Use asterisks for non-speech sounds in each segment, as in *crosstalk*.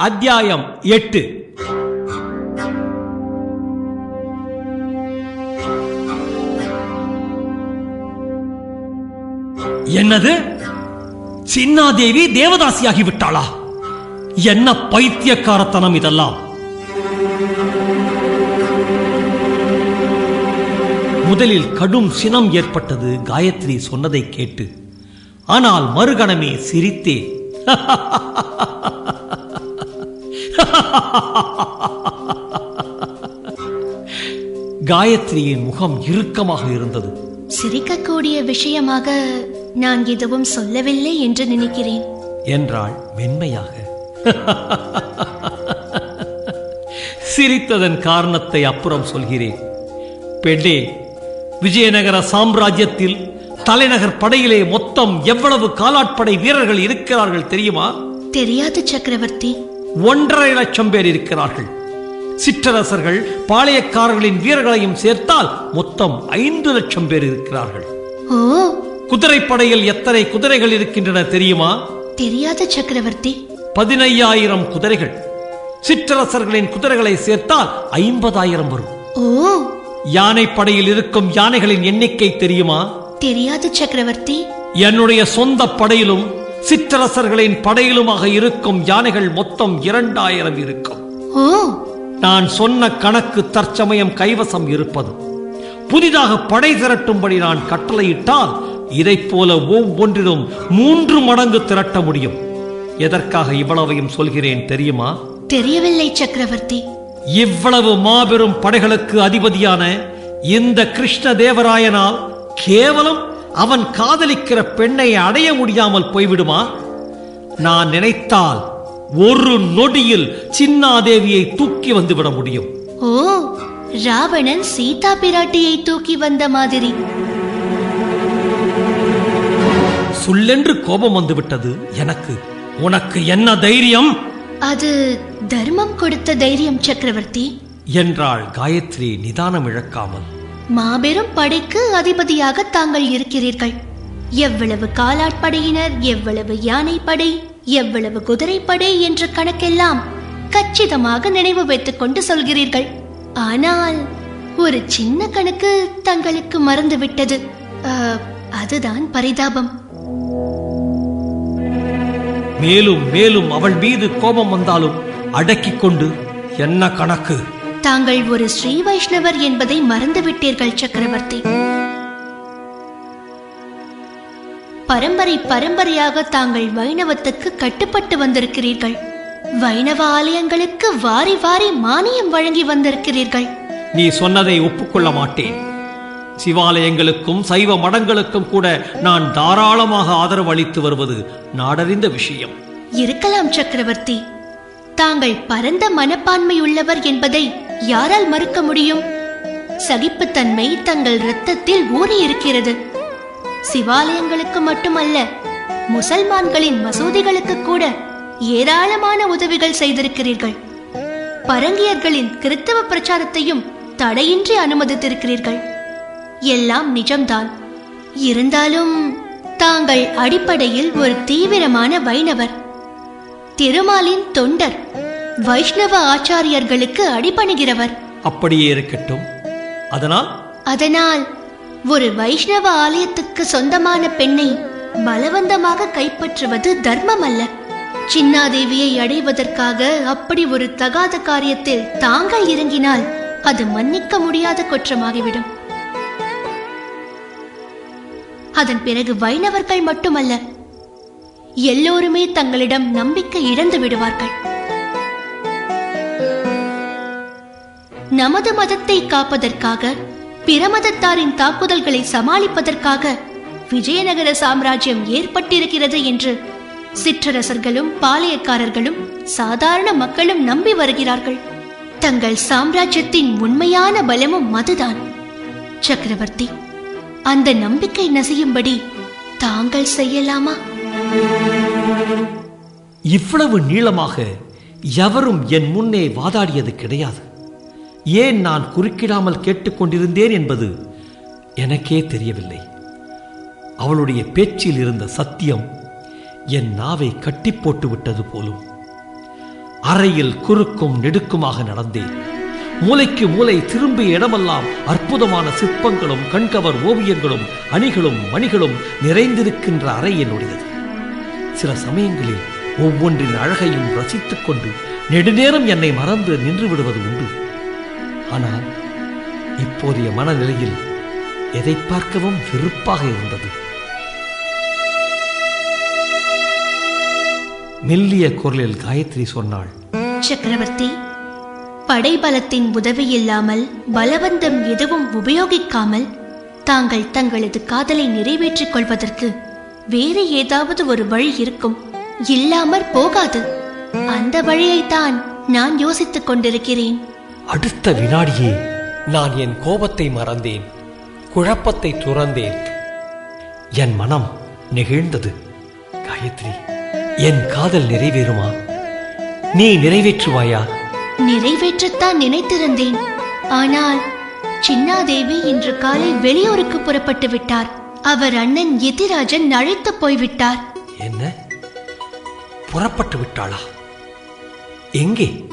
அத்தியாயம் எட்டு. என்னது? சின்னாதேவி தேவதாசியாகி விட்டாளா? என்ன பைத்தியக்காரத்தனம் இதெல்லாம்? முதலில் கடும் சினம் ஏற்பட்டது காயத்ரி சொன்னதை கேட்டு ஆனால் மறுகணமே சிரித்தேன் *laughs* *laughs* காயத்ரியின் முகம் இறுக்கமாக இருந்தது. சிரிக்கக்கூடிய விஷயமாக நான் எதுவும் சொல்லவில்லை என்று நினைக்கிறேன். என்றாள் மென்மையாக. *laughs* சிரித்ததன் காரணத்தை அப்புறம் சொல்கிறேன். பெண்ணே விஜயநகர சாம்ராஜ்யத்தில் தலைநகர் படையிலே மொத்தம் எவ்வளவு காலாட்படை வீரர்கள் இருக்கிறார்கள் தெரியுமா? தெரியாது சக்கரவர்த்தி. ஒன்றரை லட்சம் பேர் இருக்கிறார்கள். சிற்றரசர்கள் பாளையக்காரர்களின் வீரர்களையும் சேர்த்தால் மொத்தம் ஐந்து லட்சம் பேர் இருக்கிறார்கள். குதிரைப்படையில் எத்தனை குதிரைகள் இருக்கின்றன தெரியுமா? தெரியாது சக்கரவர்த்தி. பதினையாயிரம் குதிரைகள். சிற்றரசர்களின் குதிரைகளை சேர்த்தால் ஐம்பதாயிரம் வரும். ஓ. யானை படையில் இருக்கும் யானைகளின் எண்ணிக்கை தெரியுமா? தெரியாது சக்கரவர்த்தி. என்னுடைய சொந்த படையிலும் சிற்றரசர்களின் படையிலுமாக இருக்கும் யானைகள் மொத்தம் இரண்டாயிரம் இருக்கும். நான் சொன்ன கணக்கு தற்சமயம் கைவசம் இருப்பது. புதிதாக படை திரட்டும்படி நான் கட்டளையிட்டால் இதைப் போல ஒவ்வொன்றிலும் மூன்று மடங்கு திரட்ட முடியும். எதற்காக இவ்வளவையும் சொல்கிறேன் தெரியுமா? தெரியவில்லை சக்கரவர்த்தி. இவ்வளவு மாபெரும் படைகளுக்கு அதிபதியான இந்த கிருஷ்ண தேவராயனால் கேவலம் அவன் காதலிக்கிற பெண்ணை அடைய முடியாமல் போய்விடுமா? நான் நினைத்தால் ஒரு நொடியில் சின்னாதேவியை தூக்கி வந்துவிட முடியும். ஓ ராவணன் சீதா பிராட்டியை தூக்கி வந்த மாதிரி. சுள்ளென்று கோபம் வந்துவிட்டது. எனக்கு உனக்கு என்ன தைரியம்? அது தர்மம் கொடுத்த தைரியம் சக்கரவர்த்தி. என்றாள் காயத்ரி நிதானம் இழக்காமல் மாபெரும் படைக்கு அதிபதியாக தாங்கள் இருக்கிறீர்கள். எவ்வளவு காலாட்படையினர் எவ்வளவு யானைப்படை எவ்வளவு குதிரைப்படை என்ற கணக்கெல்லாம் கச்சிதமாக நினைவு வைத்துக் கொண்டு சொல்கிறீர்கள். ஆனால் ஒரு சின்ன கணக்கு தங்களுக்கு மறந்துவிட்டது. அதுதான் பரிதாபம். மேலும் மேலும் அவள் மீது கோபம் வந்தாலும் அடக்கிக் கொண்டு என்ன கணக்கு? தாங்கள் ஒரு ஸ்ரீ வைஷ்ணவர் என்பதை மறந்துவிட்டீர்கள் சக்கரவர்த்தி. பரம்பரை பரம்பரையாக தாங்கள் வைணவத்துக்கு கட்டுப்பட்டு வந்திருக்கிறீர்கள். வைணவ ஆலயங்களுக்கு வாரி வாரி மானியம் வழங்கி வந்திருக்கிறீர்கள். நீ சொன்னதை ஒப்புக்கொள்ள மாட்டேன். சிவாலயங்களுக்கும் சைவ மடங்களுக்கும் கூட நான் தாராளமாக ஆதரவு அளித்து வருவது நாடறிந்த விஷயம். இருக்கலாம் சக்கரவர்த்தி. தாங்கள் பரந்த மனப்பான்மை உள்ளவர் என்பதை யாரால் மறுக்க முடியும்? சகிப்புத்தன்மை தங்கள் இரத்தத்தில் ஊறி இருக்கிறது சிவாலயங்களுக்கு மட்டுமல்ல முசல்மான்களின் மசூதிகளுக்கு கூட ஏராளமான உதவிகள் செய்திருக்கிறீர்கள். பரங்கியர்களின் கிறித்தவ பிரச்சாரத்தையும் தடையின்றி அனுமதித்திருக்கிறீர்கள். எல்லாம் நிஜம்தான். இருந்தாலும் தாங்கள் அடிப்படையில் ஒரு தீவிரமான வைணவர். திருமாலின் தொண்டர் வைஷ்ணவ ஆச்சாரியர்களுக்கு அடிபணிகிறவர். அப்படியே இருக்கட்டும். அதனால்? அதனால் ஒரு வைஷ்ணவ ஆலயத்துக்கு சொந்தமான பெண்ணை பலவந்தமாக கைப்பற்றுவது தர்மம் அல்ல சின்னாதேவியை அடைவதற்காக அப்படி ஒரு தகாத காரியத்தில் தாங்கள் இறங்கினால் அது மன்னிக்க முடியாத குற்றமாகிவிடும். அதன் பிறகு வைணவர்கள் மட்டுமல்ல எல்லோருமே தங்களிடம் நம்பிக்கை இழந்து விடுவார்கள். நமது மதத்தை காப்பதற்காக பிற மதத்தாரின் தாக்குதல்களை சமாளிப்பதற்காக விஜயநகர சாம்ராஜ்யம் ஏற்பட்டிருக்கிறது என்று சிற்றரசர்களும் பாளையக்காரர்களும் சாதாரண மக்களும் நம்பி வருகிறார்கள். தங்கள் சாம்ராஜ்யத்தின் உண்மையான பலமும் அதுதான். சக்கரவர்த்தி அந்த நம்பிக்கை நசையும்படி தாங்கள் செய்யலாமா? இவ்வளவு நீளமாக எவரும் என் முன்னே வாதாடியது கிடையாது. ஏன் நான் குறுக்கிடாமல் கேட்டுக்கொண்டிருந்தேன் என்பது எனக்கே தெரியவில்லை. அவளுடைய பேச்சில் இருந்த சத்தியம் என் நாவை கட்டி போட்டு விட்டது போலும். அறையில் குறுக்கும் நெடுக்குமாக நடந்தேன். மூலைக்கு மூலை திரும்பிய இடமெல்லாம் அற்புதமான சிற்பங்களும் கண்கவர் ஓவியங்களும் அணிகளும் மணிகளும் நிறைந்திருக்கின்ற அறை என்னுடையது. சில சமயங்களில் ஒவ்வொன்றின் அழகையும் ரசித்துக் கொண்டு நெடுநேரம் என்னை மறந்து நின்று விடுவது உண்டு. ஆனால் இப்போதைய மனநிலையில் எதை பார்க்கவும் வெறுப்பாக இருந்தது. மெல்லிய குரலில் காயத்ரி சொன்னாள் சக்கரவர்த்தி படைபலத்தின் உதவி இல்லாமல் பலவந்தம் எதுவும் உபயோகிக்காமல் தாங்கள் தங்களது காதலை நிறைவேற்றிக் கொள்வதற்கு வேறு ஏதாவது ஒரு வழி இருக்கும். இல்லாமற் போகாது. அந்த வழியைத்தான் நான் யோசித்துக் கொண்டிருக்கிறேன். அடுத்த வினாடியே நான் என் கோபத்தை மறந்தேன் குழப்பத்தை துறந்தேன். என் மனம் நெகிழ்ந்தது. காயத்ரி என் காதல் நிறைவேறுமா? நீ நிறைவேற்றுவாயா? நிறைவேற்றத்தான் நினைத்திருந்தேன். ஆனால் சின்னாதேவி இன்று காலை வெளியூருக்கு புறப்பட்டு விட்டார். அவர் அண்ணன் எதிராஜன் அழைத்து போய்விட்டார். என்ன? புறப்பட்டு விட்டாளா? எங்கே?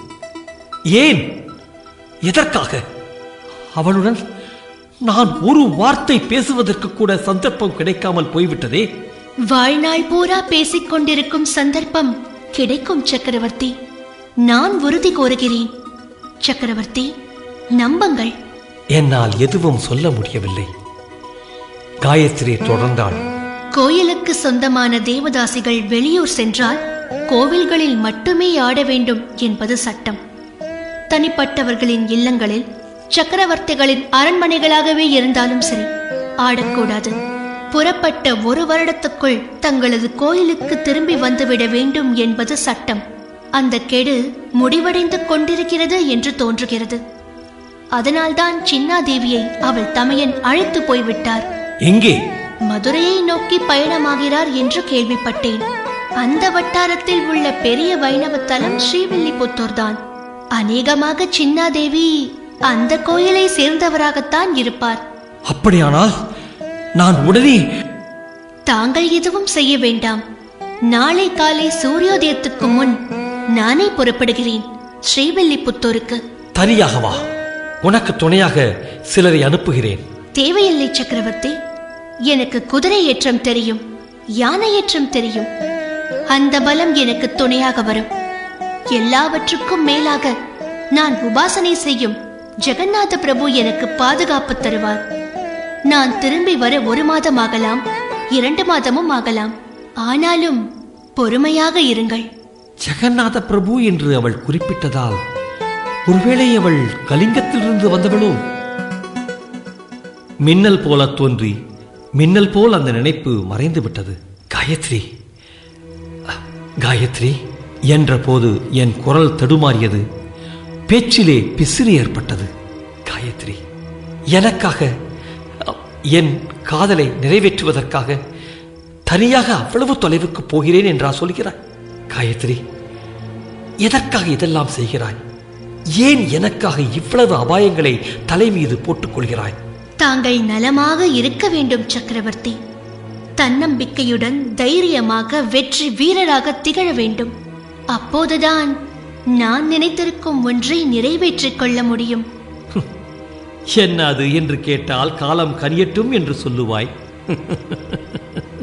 ஏன் எதற்காக? அவளுடன் நான் ஒரு வார்த்தை பேசுவதற்கு கூட சந்தர்ப்பம் கிடைக்காமல் போய்விட்டதே. வாழ்நாள் பூரா பேசிக் கொண்டிருக்கும் சந்தர்ப்பம் கிடைக்கும் சக்கரவர்த்தி. நான் உறுதி கோருகிறேன் சக்கரவர்த்தி. நம்புங்கள். என்னால் எதுவும் சொல்ல முடியவில்லை. காயத்ரி தொடர்ந்தாள். கோயிலுக்கு சொந்தமான தேவதாசிகள் வெளியூர் சென்றால் கோவில்களில் மட்டுமே ஆட வேண்டும் என்பது சட்டம். தனிப்பட்டவர்களின் இல்லங்களில் சக்கரவர்த்திகளின் அரண்மனைகளாகவே இருந்தாலும் சரி ஆடக்கூடாது. புறப்பட்ட ஒரு வருடத்துக்குள் தங்களது கோயிலுக்கு திரும்பி வந்துவிட வேண்டும் என்பது சட்டம். அந்த கெடு முடிவடைந்து கொண்டிருக்கிறது என்று தோன்றுகிறது. அதனால்தான் சின்னாதேவியை அவள் தமையன் அழைத்து போய்விட்டார். எங்கே? மதுரையை நோக்கி பயணமாகிறார் என்று கேள்விப்பட்டேன். அந்த வட்டாரத்தில் உள்ள பெரிய வைணவ தலம் ஸ்ரீவில்லிபுத்தூர் தான் அநேகமாக சின்னாதேவி அந்த கோயிலை சேர்ந்தவராகத்தான் இருப்பார். அப்படியானால் நான் உடனே தாங்கள் எதுவும் செய்ய வேண்டாம். நாளை காலை சூரியோதயத்துக்கு முன் நானே புறப்படுகிறேன். ஸ்ரீவில்லிபுத்தூருக்கு. தனியாக வா. உனக்கு துணையாக சிலரை அனுப்புகிறேன். தேவையில்லை சக்கரவர்த்தி. எனக்கு குதிரை ஏற்றம் தெரியும் யானை ஏற்றம் தெரியும். அந்த பலம் எனக்கு துணையாக வரும். எல்லாவற்றுக்கும் மேலாக நான் உபாசனை செய்யும் ஜெகநாத பிரபு எனக்கு பாதுகாப்பு தருவார். நான் திரும்பி வர ஒரு மாதம் ஆகலாம் இரண்டு மாதமும் ஆகலாம். ஆனாலும் பொறுமையாக இருங்கள். ஜெகநாத பிரபு என்று அவள் குறிப்பிட்டதால் ஒருவேளை அவள் கலிங்கத்திலிருந்து வந்தவளோ? மின்னல் போல தோன்றி மின்னல் போல் அந்த நினைப்பு மறைந்து விட்டது காயத்ரி காயத்ரி. என்றபோது என் குரல் தடுமாறியது. பேச்சிலே பிசிறு ஏற்பட்டது. காயத்ரி எனக்காக என் காதலை நிறைவேற்றுவதற்காக தனியாக அவ்வளவு தொலைவுக்கு போகிறேன் என்றா சொல்கிறாய்? காயத்ரி எதற்காக இதெல்லாம் செய்கிறாய்? ஏன் எனக்காக இவ்வளவு அபாயங்களை தலை மீது போட்டுக் கொள்கிறாய்? தாங்கள் நலமாக இருக்க வேண்டும் சக்கரவர்த்தி. தன்னம்பிக்கையுடன் தைரியமாக வெற்றி வீரராக திகழ வேண்டும். அப்போதுதான் நான் நினைத்திருக்கும் ஒன்றை நிறைவேற்றிக் கொள்ள முடியும். *laughs* என்ன அது என்று கேட்டால் காலம் கனியட்டும் என்று சொல்லுவாய். *laughs*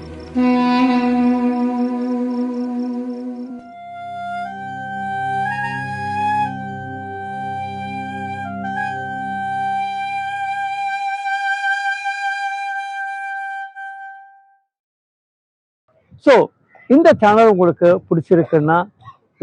ஸோ இந்த சேனல் உங்களுக்கு பிடிச்சிருக்குன்னா